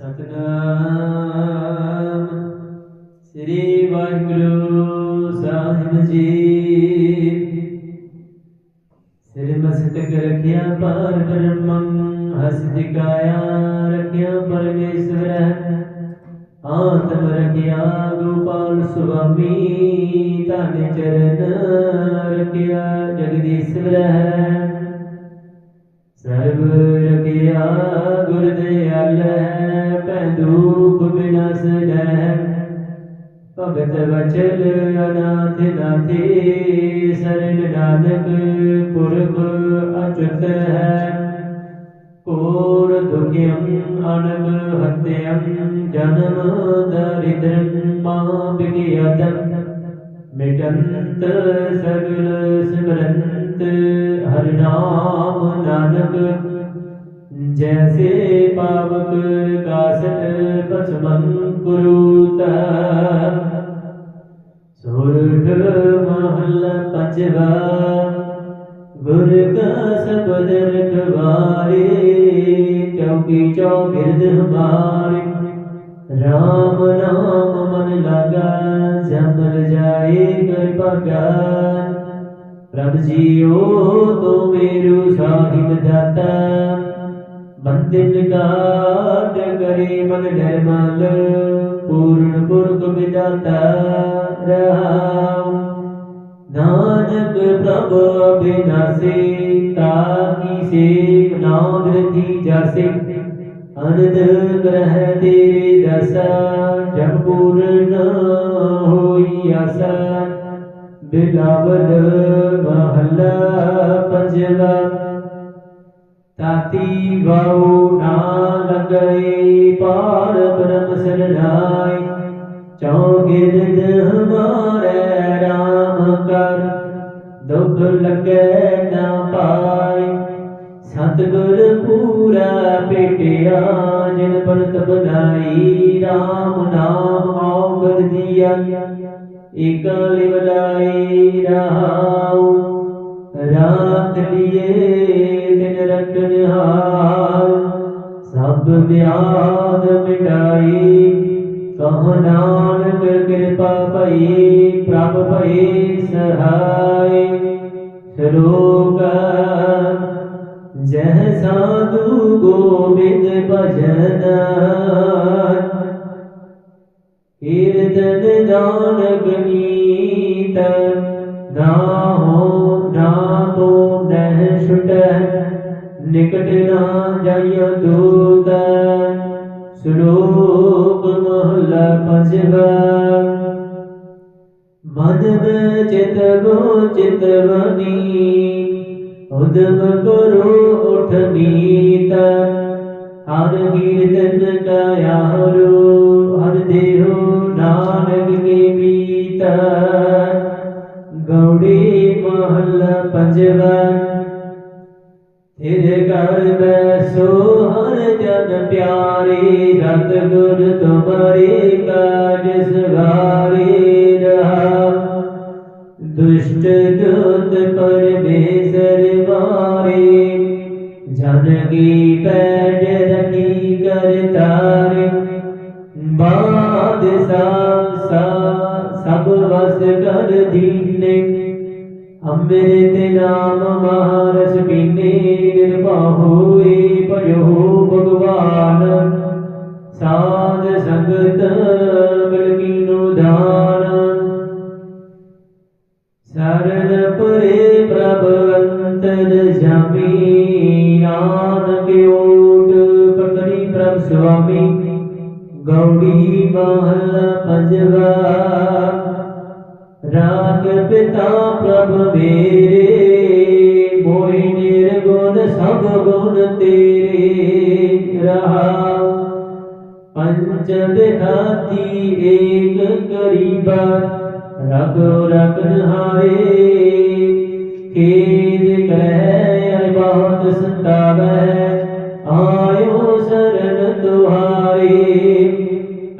ਸਤਨਾਮ। ਸ੍ਰੀ ਵਾਹਿਗੁਰੂ ਸਾਹਿਬ ਜੀ। ਸਿਰ ਮਸਤਕ ਰਖਿਆ ਪਾਰ ਬ੍ਰਹਮੰ ਹਸਤਿ ਕਾਇਆ ਰਖਿਆ ਪਰਮੇਸ਼ਵਰ। ਆਤਮ ਰਖਿਆ, ਗੋਪਾਲ ਸੁਆਮੀ, ਧਨ ਚਰਨ ਰਖਿਆ ਜਗਦੀਸ਼ਵਰ ਸਰਬ ਰਖਿਆ ਗੁਰ ਦਿਆਲ ਪੈ ਦੁਖ ਬਿਨਾਸ ਲੈ ਭਗਤ ਵਚਲ ਅਨਾਥ ਨਾਥੀ ਸਰਲ ਨਾਨਕ ਪੁਰਖ ਅਚੁਤ ਹੈ। ਕੋਰ ਦੁਖਿਅੰ ਅਨਗ ਹਤਿਅੰ, ਜਨਮ ਦਰਿਦ੍ਰੰ ਮਾ ਬਿਗਿਆਦੰ ਮਿਟੰਤ ਸਗਲ ਸਿਮਰੰਤ, ਹਰਿ ਨਾਮ ਨਾਨਕ ਜੈਸੇ ਪਾਵਕ ਕਾਸਟ ਪਸਮੰ ਕੁਰੂਤ ਸੁਰਠ ਮਹਲ ਪੰਜਵਾ ਗੁਰ ਕਾ ਸਬਦ ਰਖਵਾਰੇ ਚੌਕੀ ਚੌਬਿਰਦ ਹਮਾਰੇ ਰਾਮ ਨਾਮ ਮਨ ਲਾਗਾ ਜਮਲ ਜਾਏ ਕਰ ਭਗਤ ਪ੍ਰਭ ਜੀਓ ਤੂੰ ਮੇਰੂ ਸਾਹਿਬ ਦਾਤਾ ਬੰਦਿਨ ਕਾਟ ਕਰੇ ਮਨ ਨਿਰਮਲ, ਪੂਰਨ ਪੁਰਖ ਵਿਦਾਤਾ ਰਹਾਉ। ਨਾਨਕ ਪ੍ਰਭ ਬਿਨਾਸੀ ਤਾਕੀ ਸੇਵ ਨਾਮ ਰਤੀ ਜਾਸੇ। ਅਨੰਦ ਗ੍ਰਹਿ ਤੇਰੇ ਦਸਾ ਜਗ ਪੂਰਨ ਹੋਈ ਆਸਾ। ਬਿਲਾਵਲ ਮਹੱਲਾ ਪੰਜਵਾ। ਤਾਤੀ ਵਾਉ ਨਾ ਲਗਈ ਪਾਰ ਬ੍ਰਹਮ ਸਰਨਾਈ ਚੌਗਿਰਦ ਹਮਾਰੇ ਰਾਮ ਕਰ, ਦੁਖ ਲਗੇ ਨਾ ਪਾਈ। ਸਤਿਗੁਰ ਪੂਰਾ ਪੇਟਿਆ, ਜਿਨ ਪਰਤ ਬਨਾਈ RAM ਨਾਮ ਔਗਦ ਦੀਆ। ਇਕ ਲਿਵਲਾਈ ਰਹਾਉ ਨਾਨਕ ਕਿਰਪਾ ਭਈ, ਪ੍ਰਭ ਭਈ ਸਹਾਈ। ਸ਼ਲੋਕ ਜਹ ਸਾਧੂ ਗੋਬਿੰਦ ਭਜਨ ਕੀਰਤਨ ਦਾਨ ਗਨੀਤ ਨਾ ਹੋ ਨਾ ਤੋ ਨਹਿ ਛੁਟੈ, ਨਿਕਟ ਨਾ ਜਾਇ ਦੂਤ। ਸ਼ਲੋਕ ਪੰਜਵਾ ਮਨ ਵਿੱਚ ਚਿਤ ਉਦਮ ਕਰੋ ਉਠ ਨੀਤ ਹਰ ਕੀਰਤਨ ਕਾਇਆ ਹਰ ਦੇਹੋ ਨਾਨਕ ਕੇ ਬੀਤ ਗੌੜੀ ਮਹਲ ਪੰਜਵਾ ਤੇਰੇ ਘਰ ਬੈਸੋ ਹਰ ਜਨ ਪਿਆਰੇ ਸਤਿਗੁਰ ਜਨ ਪੈਜ ਰਖੀ ਕਰ ਤਾਰੇ ਬਾਦ ਸਭ ਸਭ ਵਸ ਕਰ ਦੀਨੇ ਅੰਮ੍ਰਿਤ ਨਾਮ ਮਹਾਰਸ ਪੀਨੇ, ਕਿਰਪਾ ਹੋਈ ਭਜੋ ਭਗਵਾਨ। ਸਾਧ ਸੰਗਤ ਗੌੜੀ ਮਹਲ ਪੰਜਵਾ। ਰਾਗ ਪਿਤਾ ਪ੍ਰਭ ਮੇਰੇ, ਮੋਹਿ ਨਿਰਗੁਣ ਸਭ ਗੁਣ ਤੇਰੇ। ਰਹਾ ਪੰਜ ਬਿਖਾਤੀ ਏਕ ਕਰੀਬਾ, ਰਗੋ ਰਗਨ ਹਾਰੇ। ਖੇਦ ਕਰੈ ਅਰ ਬਹੁਤ ਸੰਤਾਵੈ।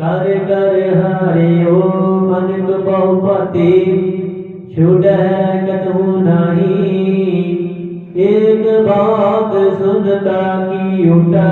ਕਰ ਕਰ ਹਰਿਓ ਮਨ ਬਹੁ ਪਤੀ ਛੁੜੈ ਕਤਹੂ ਨਾਹੀ। ਏਕ ਬਾਤ ਸੁਨਤਾ ਕੀ ਉਟਾ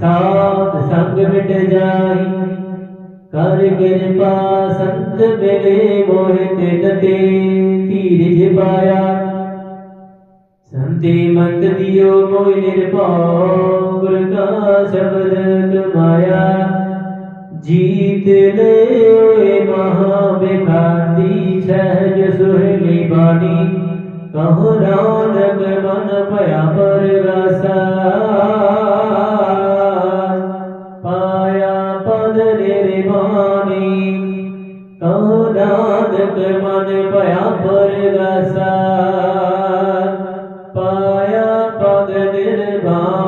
ਸਾ ਸੰਗ ਮਿਟ ਜਾਈ। ਕਰ ਕਿਰਪਾ ਸੰਤ ਮਿਲੇ ਮੋਹਿ ਤਿਨ ਧੀਰਜ ਪਾਇਆ। ਸੰਤੀ ਮਤ ਦਿਓ ਮੋਹਿ ਨਿਰਭਉ, ਗੁਰ ਕਾ ਸ਼ਬਦ ਕਮਾਇਆ। जीत ले महाविकारी सहज सुहली बानी कहु रौनक मन पया पर रसा पाया पद निर्मानी कहु नानक मन पया पर रसा पाया पद निर्मानी